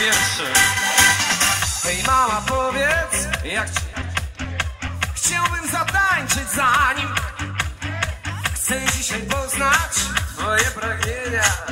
wietrze Hej powiedz jak ci? Chciałbym zatańczyć za nim Chcę dzisiaj poznać moje pragnienia.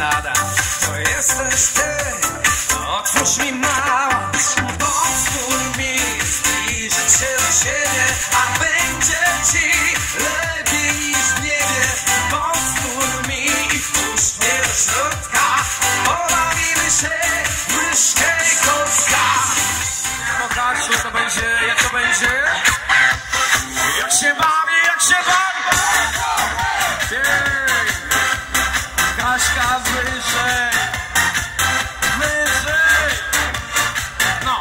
nada. To jesteś ty. Otwórz mi małac Pozwól mi zbliżyć się do siebie A będzie ci lepiej niż w niebie. Pozwól mi i wpuść mnie do środka. Pobawimy się myszkę. No,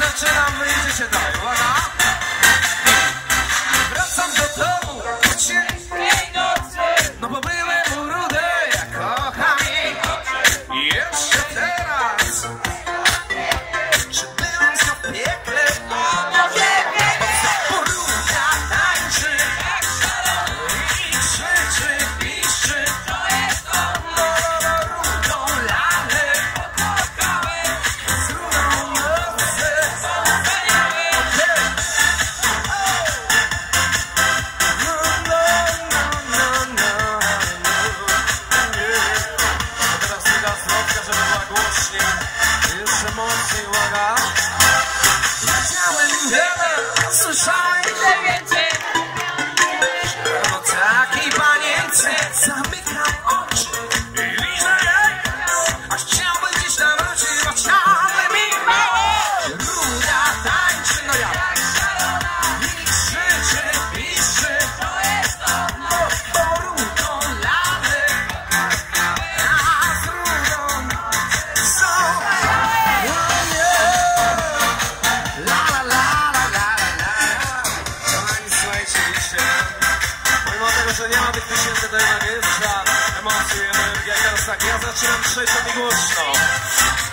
zaczynam, wyjdzie się dalej. Uwaga! I'm shine, shine, shine, shine, shine, shine, shine, mimo tego, że nie ma tych tysięcy, to jednak jest ta emocji, energia i teraz tak, ja zaczynam przejść od głośno.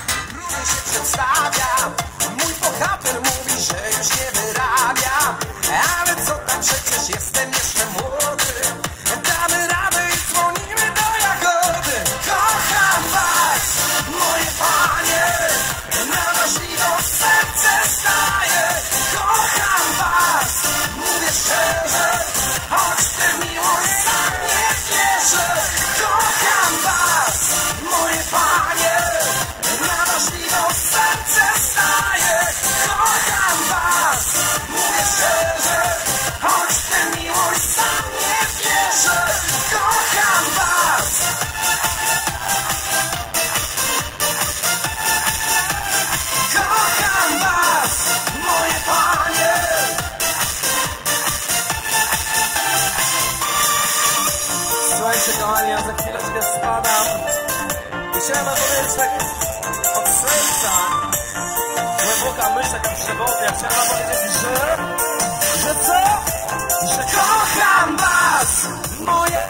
Słuchajcie kochani, ja za chwileczkę spadam. Musiałem powiedzieć tak od serca. Głęboka myśl, taka przewodnia. Chciałem powiedzieć, że... Że co? Że kocham was! Moje...